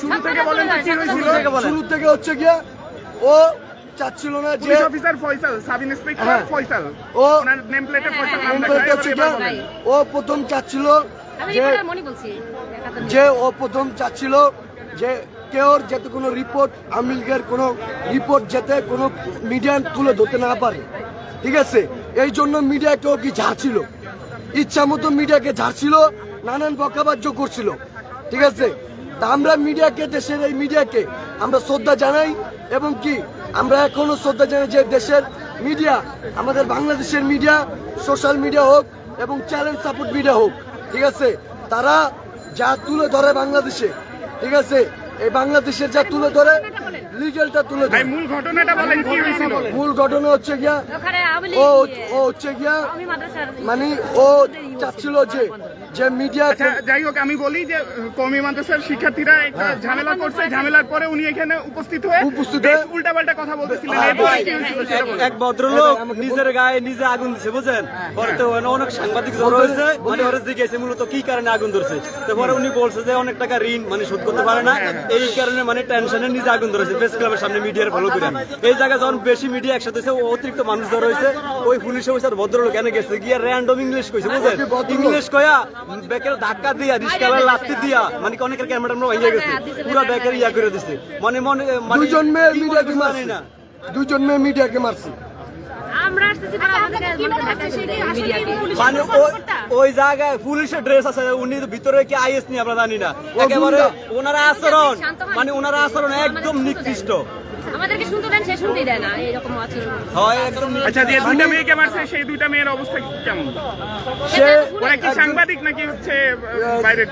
শুরু থেকে বলেন শুরু হচ্ছে গিয়া ও চাচ্ছিল না যে অফিসার ফয়সাল সাব ইন্সপেক্টর হ্যাঁ। ফয়সাল। ও নেম প্লেটে ফয়সাল নাম লেখা। ও প্রথম চাচ্ছিল যে যে ও প্রথম চাচ্ছিল যে কেউর যাতে কোনো রিপোর্ট আওয়ামী লীগের কোনো রিপোর্ট যাতে কোনো মিডিয়া তুলে ধরতে না পারে। ঠিক আছে? এই জন্য মিডিয়াকে ও কি ঝাড়ছিল? ইচ্ছা মতো মিডিয়াকে ঝাড়ছিল নানান বকাবাজ্য করছিল। ঠিক আছে? তা আমরা মিডিয়াকে দেশের এই মিডিয়াকে আমরা শ্রদ্ধা জানাই এবং কি আমরা এখনও শ্রদ্ধা জানাই যে দেশের মিডিয়া আমাদের বাংলাদেশের মিডিয়া সোশ্যাল মিডিয়া হোক এবং চ্যালেঞ্জ সাপোর্ট মিডিয়া হোক ঠিক আছে? তারা যা তুলে ধরে বাংলাদেশে ঠিক আছে? এই বাংলাদেশের যা তুলে ধরে লিগেলটা তুলে ভাই ধরে মূল ঘটনাটা বলেন কি হয়েছিল? মূল ঘটনা হচ্ছে গিয়া ও ও হচ্ছে গিয়া মানে ও চাচ্ছিল যে যে মিডিয়া আচ্ছা যাই হোক আমি বলি যে কমি মাদ্রাসার শিক্ষার্থীরা একটা ঝামেলা করছে। ঝামেলার পরে উনি এখানে উপস্থিত হয়ে হ্যাঁ। উপস্থিত হয়ে- উল্টা পাল্টা কথা বলতেছিলেন। হ্যাঁ। এক ভদ্রলোক নিজের গায়ে নিজে আগুন দিছে বুঝছেন? পরে তো অনেক সাংবাদিক জড়ো হয়েছে মানে ওরা জিজ্ঞেসে মূলত কি কারণে আগুন ধরছে? তো পরে উনি বলছে যে অনেক টাকা ঋণ মানে শোধ করতে পারে না। এই কারণে মানে টেনশনে নিজে আগুন ধরেছে। প্রেস ক্লাবের সামনে মিডিয়ার ফলো করে। এই জায়গায় যখন বেশি মিডিয়া একসাথে হয়েছে অতিরিক্ত মানুষ জড়ো হয়েছে ওই পুলিশ অফিসার ভদ্রলোক এনে গেছে। গিয়ে র্যান্ডম ইংলিশ কইছে ভদ্রলোক। ইংলিশ কয়া বেকের ধাক্কা দিয়া রিস্কালার লাত্তি দিয়া মানে অনেকের ক্যামেরা ভেঙে গেছে। পুরো বেকের ইয়া করে দিছে। মানে মনে মানে দুইজন মেয়ে কি মিডিয়াকে মারছে। জানি না। দুইজন মেয়ে মিডিয়াকে মারছে। আমরা আসতেছি তারা আমাদেরকে মানে মানে ওই- ওই জায়গায় পুলিশের ড্রেস আছে উনি ভিতরে কি আইএস নি আমরা জানি না। একেবারে। ওনার আচরণ মানে ওনার আচরণ একদম নিকৃষ্ট। আমাদেরকে শুনতে দেন সে শুনতেই দেয় না এরকম আচরণ। হয় একদম আচ্ছা যে দুইটা মেয়েকে মারছে সেই দুইটা মেয়ের অবস্থা কেমন? সে ওরা কি সাংবাদিক নাকি হচ্ছে?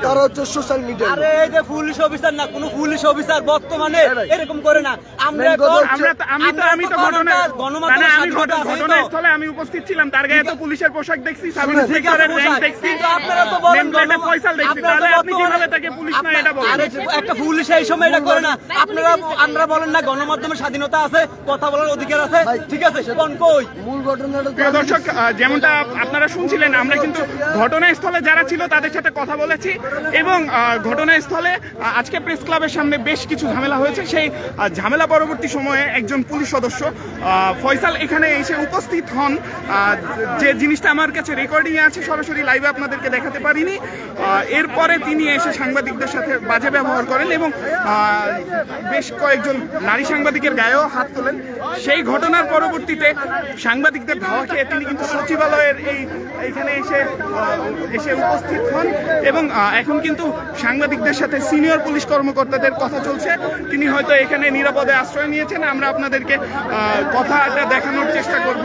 তারা হচ্ছে সোশ্যাল মিডিয়া আরে এই যে পুলিশ অফিসার না কোন পুলিশ অফিসার বর্তমানে এরকম করে না। আমরা আমি তো আমি তো ঘটনা গণমাধ্যমে না, না, আমি ঘটনাস্থলে আমি উপস্থিত ছিলাম তার গায়ে তো পুলিশের পোশাক দেখছি সাব শুনেন, ঠিক ইন্সপেক্টরের র্যাঙ্ক দেখছি। কিন্তু আপনারা তো বলেন ফয়সাল দেখছি তাহলে আপনি কীভাবে তাকে পুলিশ না এটা বলেন? আরে একটা পুলিশ এই সময় এটা করে না। আপনারা আমরা বলেন। না গণমাধ্যমের স্বাধীনতা আছে কথা বলার অধিকার আছে। ঠিক আছে কোন কই? মূল ঘটনাটা প্রিয় দর্শক যেমনটা আপনারা শুনছিলেন আমরা কিন্তু ঘটনাস্থলে যারা ছিল তাদের সাথে কথা বলেছি এবং ঘটনাস্থলে আজকে প্রেস ক্লাবের সামনে বেশ কিছু ঝামেলা হয়েছে। সেই ঝামেলা পরবর্তী সময়ে একজন পুলিশ সদস্য ফয়সাল এখানে এসে উপস্থিত হন। আহ, যে জিনিসটা আমার কাছে রেকর্ডিং আছে সরাসরি লাইভে আপনাদেরকে দেখাতে পারিনি। আহ, এরপরে তিনি এসে সাংবাদিকদের সাথে বাজে ব্যবহার করেন এবং আহ, বেশ কয়েকজন নারী সাংবাদিকের গায়েও হাত তোলেন। সেই ঘটনার পরবর্তীতে সাংবাদিকদের ধাওয়া খেয়ে তিনি কিন্তু সচিবালয়ের এই এখানে এসে এসে উপস্থিত হন এবং এখন কিন্তু সাংবাদিকদের সাথে সিনিয়র পুলিশ কর্মকর্তাদের কথা চলছে। তিনি হয়তো এখানে নিরাপদে আশ্রয় নিয়েছেন। আমরা আপনাদেরকে কথাটা দেখানোর চেষ্টা করব।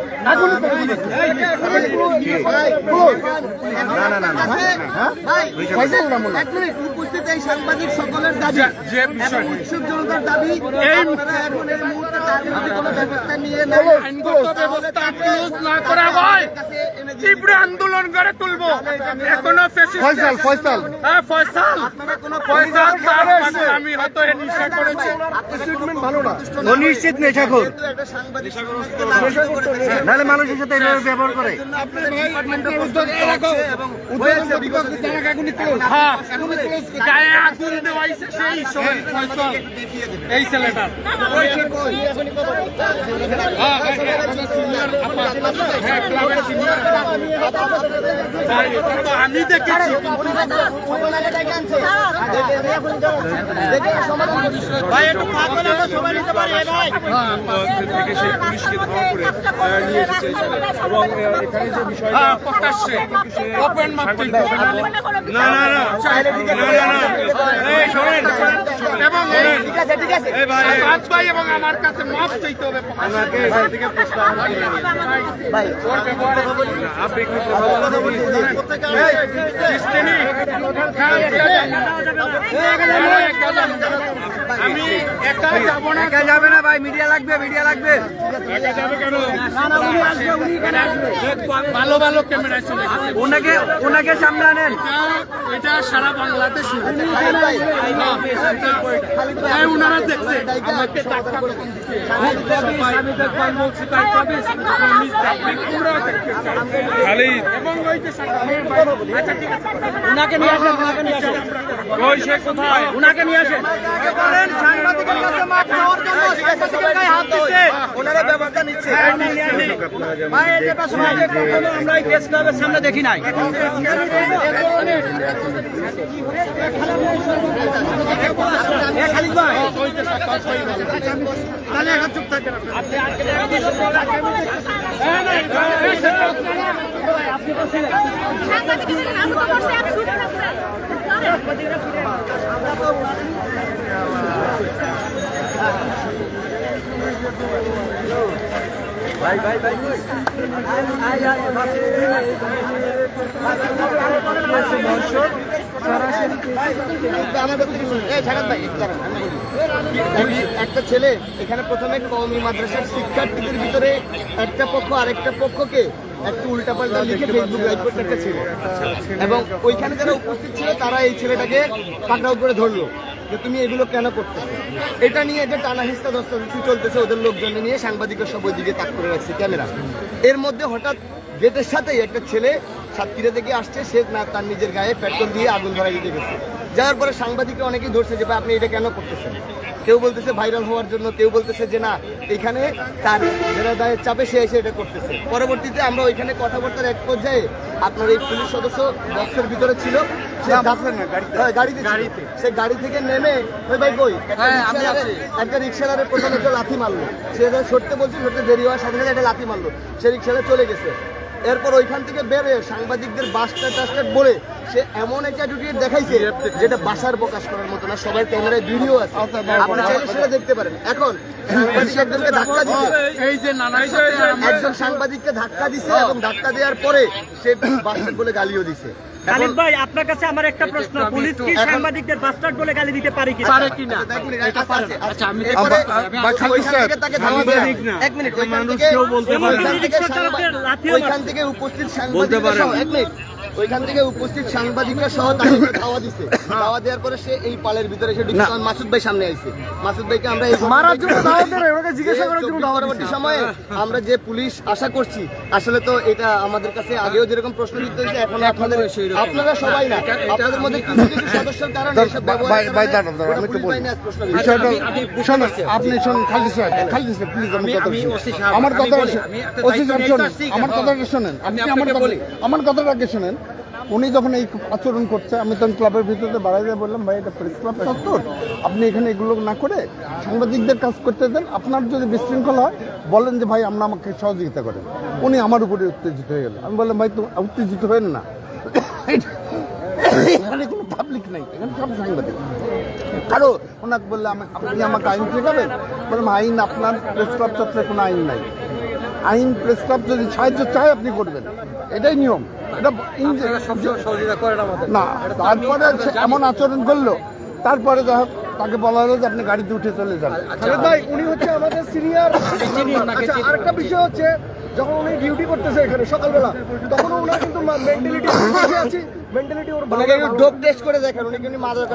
মনে হয়। উপস্থিত এই সাংবাদিক সকলের দাবি উৎসুক জনতার দাবি আপনারা এখন এই মুহূর্তে তার কোনো ব্যবস্থা নিয়ে নেন। ব্যবস্থা না করা হয় তীব্র আন্দোলন গড়ে তুলবো। এখনও ফয়সাল ফয়সাল। হ্যাঁ ফয়সাল। ফয়সাল আমি হয়তো নিশা করেছি। ট্রিটমেন্ট ভালো না। নেশাখোর নাহলে মানুষের সাথে এইভাবে ব্যবহার করে। হ্যাঁ। গায়ে আগুন দেওয়াইছে সেই ফয়সাল এই ছেলেটা। আমাদের senior আপা। ক্লাবের তো আমি দেখেছি ভাই একটু পাগল আমরা সবাই নিতে পারি ভাই থেকে সেই পুলিশকে ধাওয়া করে নিয়ে এসেছে এবং এখানে যে বিষয়টা প্রকাশ্যে ওপেন মারতে না না না না না এই শোনেন। এবং এই রাজ ভাই এবং আমার কাছে মাপ চাইতে হবে। আমাকে এখান থেকে প্রস্তাব করে নিয়ে আপনি আমি একা যাব না। একা যাবে না ভাই মিডিয়া লাগবে মিডিয়া লাগবে। একা যাবে কেন? ভালো ভালো ক্যামেরা চলে ওনাকে ওনাকে সামনে আনেন। এটা- সারা বাংলাদেশে। হ্যাঁ ওনারা দেখছে। আমাকে টাকা খালি এবং ওই যে আচ্ছা ঠিক আছে। ওনাকে নিয়ে আসেন ওনাকে নিয়ে আসেন। কোথায়? ওনাকে নিয়ে আসেন বলেন সাংবাদিকের কাছে মাপ চাওয়ার জন্য গায়ে হাত দিচ্ছে ওনারা ব্যবস্থা নিচ্ছে। আমরা এই প্রেস ক্লাবের সামনে দেখি নাই। খালিদ ভাই। তাহলে এখন চুপ থাকেন আপনি। সাংবাদিক আমি তো করছি আমি শুট একটা ছেলে, এখানে প্রথমে কওমি মাদ্রাসার শিক্ষার্থীদের ভিতরে একটা পক্ষ, আরেকটা পক্ষকে একটু উল্টাপাল্টা লিখে ফেসবুক লাইভ করতে একটা ছিল। এবং ওইখানে যারা উপস্থিত ছিল, তারা এই ছেলেটাকে পাকড়াও করে ধরলো। যে তুমি এগুলো কেন করতেছো? এটা নিয়ে যে টানা হিস্তা দস্তাদস্তি চলতেছে, ওদের লোকজন নিয়ে সাংবাদিকের সব ওইদিকে তাক করে রাখছে, ক্যামেরা। এর মধ্যে হঠাৎ গেটের সাথেই একটা ছেলে সাতক্ষীরা থেকে আসছে, সে না, তার নিজের গায়ে পেট্রোল দিয়ে আগুন ধরাই দিতে গেছে। যাওয়ার পরে সাংবাদিকরা অনেকেই ধরছে যে, ভাই, আপনি এটা কেন করতেছেন? কেউ বলতেছে ভাইরাল হওয়ার জন্য কেউ বলতেছে যে না এখানে তার যারা দায়ের চাপে সে এসে এটা করতেছে। পরবর্তীতে আমরা ওইখানে কথাবার্তার এক পর্যায়ে আপনার এই পুলিশ সদস্য বক্সের ভিতরে ছিল সে হ্যাঁ, গাড়িতে গাড়িতে। সে গাড়ি থেকে নেমে ওই ভাই কই? একটা রিক্সাওয়ালারে- একটা রিক্সাওয়ালারে প্রথমে একটা লাথি মারলো। সে সরতে বলছে সরতে দেরি হওয়ার সাথে সাথে একটা লাথি মারলো। সে রিক্সাওয়ালা চলে গেছে। এরপর ওইখান থেকে বেরে সাংবাদিকদের বাসটা টাসটা বলে সে এমন একটা অ্যাটিটিউড দেখাইছে যেটা বাসার প্রকাশ করার মতো না সবাই ক্যামেরায় ভিডিও আছে। আপনারা চাইলে সেটা দেখতে পারেন। এখন সাংবাদিক একজনকে ধাক্কা দিছে। এই যে একজন সাংবাদিককে ধাক্কা দিছে এবং ধাক্কা দেওয়ার পরে সে বাস্টার্ড বলে গালিও দিছে। খালিদ ভাই আপনার কাছে আমার একটা প্রশ্ন। পুলিশ কি সাংবাদিকদের বাস্টার্ড বলে গালি দিতে পারে কি পারে এক মিনিট, আচ্ছা, আচ্ছা, আচ্ছা, থেকে তাকে ধাক্কা দেয়া- এক মিনিট, ওইখান থেকে- উপস্থিত সাংবাদিকরা সহ- এক মিনিট, ওইখান থেকে উপস্থিত সাংবাদিকরা সহ তাকে ধাওয়া দিছে। ধাওয়া দেওয়ার পরে সে এই পালের ভিতরে এসে ঢুকছে মাসুদ ভাই সামনে আইছে। মাসুদ ভাইকে আমরা মারার জন্য দেয় ওনাকে জিজ্ঞাসা করার জন্য পরবর্তী সময়ে আমরা যে পুলিশ আশা করছি আসলে তো এটা আমাদের কাছে আগেও যেরকম প্রশ্ন দিতে হয়েছে এখন আপনাদের আপনারা সবাই না আপনাদের মধ্যে কিছু কিছু সদস্যের কারণে এসব ব্যবহার ভাই- ভাই দাঁড়ান, দাঁড়ান, আমি একটু বলি। বিষয়টা। আপনি শোনেন সাহেব খালিদ সাহেব প্লিজ আমি কথা আমার কথা আমার কথাটা শোনেন আপনি আমার কথাটা আগে শোনেন। উনি যখন এই আচরণ করছে, আমি তখন ক্লাবের ভিতরে বাড়াই দিয়ে বললাম, ভাই, এটা প্রেস ক্লাব সত্তর আপনি এখানে এগুলো না করে সাংবাদিকদের কাজ করতে দেন। আপনার যদি বিশৃঙ্খল হয়, বলেন যে, ভাই, আমরা আমাকে সহযোগিতা করেন। উনি আমার উপরে উত্তেজিত হয়ে গেল। আমি বললাম, ভাই, তো উত্তেজিত হবেন না। এখানে কোনো পাবলিক নাই, এখানে সব সাংবাদিক। কারও ওনাকে বললে আপনি আমাকে আইন শেখাবেন? বললাম, আইন আপনার প্রেস ক্লাব চত্বরে কোনো আইন নাই। আইন প্রেস ক্লাব যদি সাহায্য চায়, আপনি করবেন। এটাই নিয়ম। না। তারপরে এমন আচরণ করল তারপরে যা তাকে বলা হলো যে আপনি গাড়িতে উঠে চলে যান। ভাই উনি হচ্ছে আমাদের সিনিয়র আচ্ছা আরেকটা বিষয় হচ্ছে যখন উনি ডিউটি করতেছে এখানে সকালবেলা তখন ওনার কিন্তু মেন্টালিটি আছি। মেন্টালিটি ওর ওনাকে একটু ডোপ টেস্ট করে দেখেন উনি কিন্তু মাদক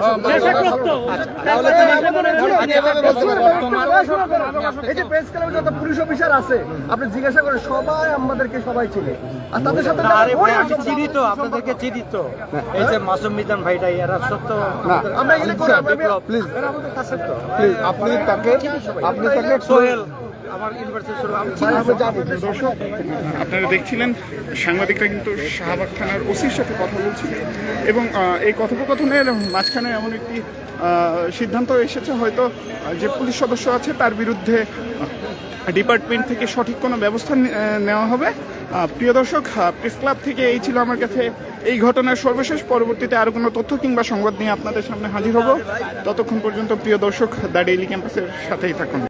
তাহলে তিনি এভাবে বলতে পারবেন এই যে প্রেস ক্লাবে যত পুলিশ অফিসার আছে আপনি জিজ্ঞাসা করেন সবাই আমাদেরকে সবাই চিনে। আর তাদের সাথে আরে ভাই আমি চিনি তো আপনাদেরকে চিনি তো। এই যে মাসুম মিজান ভাইটাই এরা সত্য। না। আমরা এখানে করি, আমরা- প্লিজ এরা আমাদের কাছে তো। প্লিজ আপনি তাকে আপনি তাকে সোহেল। আপনারা দেখছিলেন সাংবাদিকরা কিন্তু শাহবাগ থানার ওসির সাথে কথা বলছিলেন এবং এই কথোপকথনের মাঝখানে এমন একটি সিদ্ধান্ত এসেছে হয়তো যে পুলিশ সদস্য আছে তার বিরুদ্ধে ডিপার্টমেন্ট থেকে সঠিক কোনো ব্যবস্থা নেওয়া হবে। প্রিয় দর্শক প্রেস ক্লাব থেকে এই ছিল আমার কাছে এই ঘটনার সর্বশেষ। পরবর্তীতে আরও কোনো তথ্য কিংবা সংবাদ নিয়ে আপনাদের সামনে হাজির হব। ততক্ষণ পর্যন্ত প্রিয় দর্শক দ্য ডেইলি ক্যাম্পাসের সাথেই থাকুন।